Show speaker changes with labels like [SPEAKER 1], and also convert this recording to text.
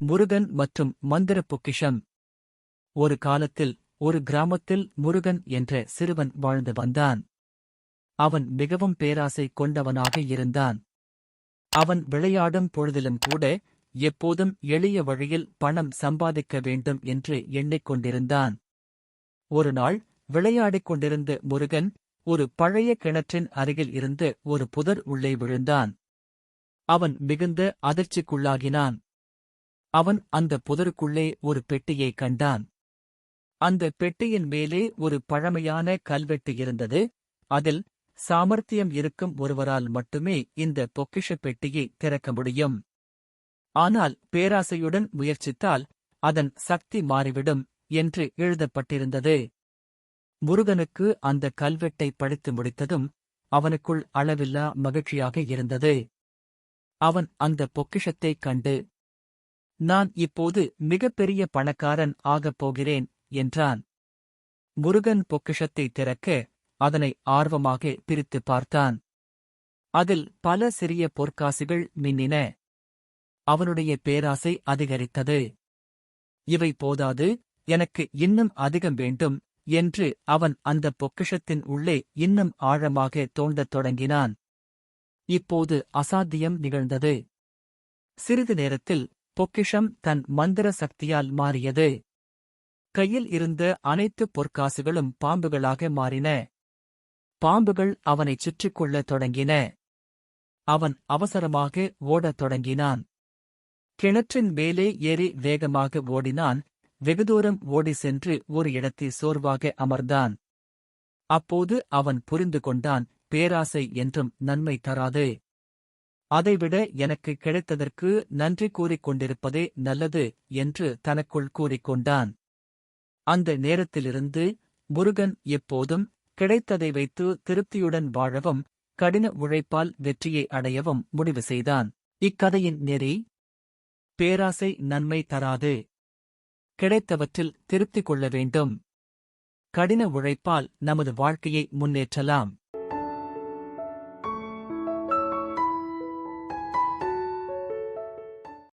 [SPEAKER 1] முருகன் மற்றும் மந்திர பொக்கிஷம். ஒரு காலத்தில் ஒரு கிராமத்தில் முருகன் என்ற சிறுவன் வாழ்ந்து வந்தான். அவன் மிகவும் பேராசை கொண்டவனாக இருந்தான். அவன் விளையாடும் பொழுதிலும் கூட எப்போதும் எளிய வழியில் பணம் சம்பாதிக்க வேண்டும் என்று எண்ணிக்கொண்டிருந்தான் ஒரு நாள் விளையாடிக் கொண்டிருந்த முருகன் ஒரு பழைய கிணற்றின் அருகில் இருந்து ஒரு புதர் உள்ளே விழுந்தான். அவன் மிகுந்த அதிர்ச்சிக்குள்ளாகினான். அவன் அந்த புதருக்குள்ளே ஒரு பெட்டியை கண்டான். அந்த பெட்டியின் மேலே ஒரு பழமையான கல்வெட்டு இருந்தது. அதில் சாமர்த்தியம் இருக்கும் ஒருவரால் மட்டுமே இந்த பொக்கிஷப் பெட்டியை திறக்க முடியும். ஆனால் பேராசையுடன் முயற்சித்தால் அதன் சக்தி மாறிவிடும் என்று எழுதப்பட்டிருந்தது. முருகனுக்கு அந்த கல்வெட்டை படித்து முடித்ததும் அவனுக்குள் அளவில்லா மகிழ்ச்சியாக இருந்தது. அவன் அந்த பொக்கிஷத்தைக் கண்டு நான் இப்போது மிகப்பெரிய பணக்காரன் ஆகப் போகிறேன் என்றான். முருகன் பொக்கிஷத்தை திறக்க அதனை ஆர்வமாக பிரித்துப் பார்த்தான். அதில் பல சிறிய பொற்காசுகள் மின்னின. அவனுடைய பேராசை அதிகரித்தது. இவை போதாது எனக்கு இன்னும் அதிகம் வேண்டும் என்று அவன் அந்த பொக்கிஷத்தின் உள்ளே இன்னும் ஆழமாக தோண்டத் தொடங்கினான். இப்போது அசாத்தியம் நிகழ்ந்தது. சிறிது நேரத்தில் பொக்கிஷம் தன் மந்திர சக்தியால் மாறியது. கையில் இருந்த அனைத்து பொற்காசுகளும் பாம்புகளாக மாறின. பாம்புகள் அவனைச் சுற்றிக் கொள்ளத் தொடங்கின. அவன் அவசரமாக ஓடத் தொடங்கினான். கிணற்றின் மேலே ஏறி வேகமாக ஓடினான். வெகுதூரம் ஓடி சென்று ஒரு இடத்தில் சோர்வாக அமர்ந்தான். அப்போது அவன் புரிந்து கொண்டான் பேராசை என்றும் நன்மை தராது. அதைவிட எனக்கு கிடைத்ததற்கு நன்றி கூறிக் கொண்டிருப்பதே நல்லது என்று தனக்குள் கூறிக்கொண்டான். அந்த நேரத்திலிருந்து முருகன் எப்போதும் கிடைத்ததை வைத்து திருப்தியுடன் வாழவும் கடின உழைப்பால் வெற்றியை அடையவும் முடிவு செய்தான். இக்கதையின் நெறி பேராசை நன்மை தராது. கிடைத்தவற்றில் திருப்தி கொள்ள வேண்டும். கடின உழைப்பால் நமது வாழ்க்கையை முன்னேற்றலாம்.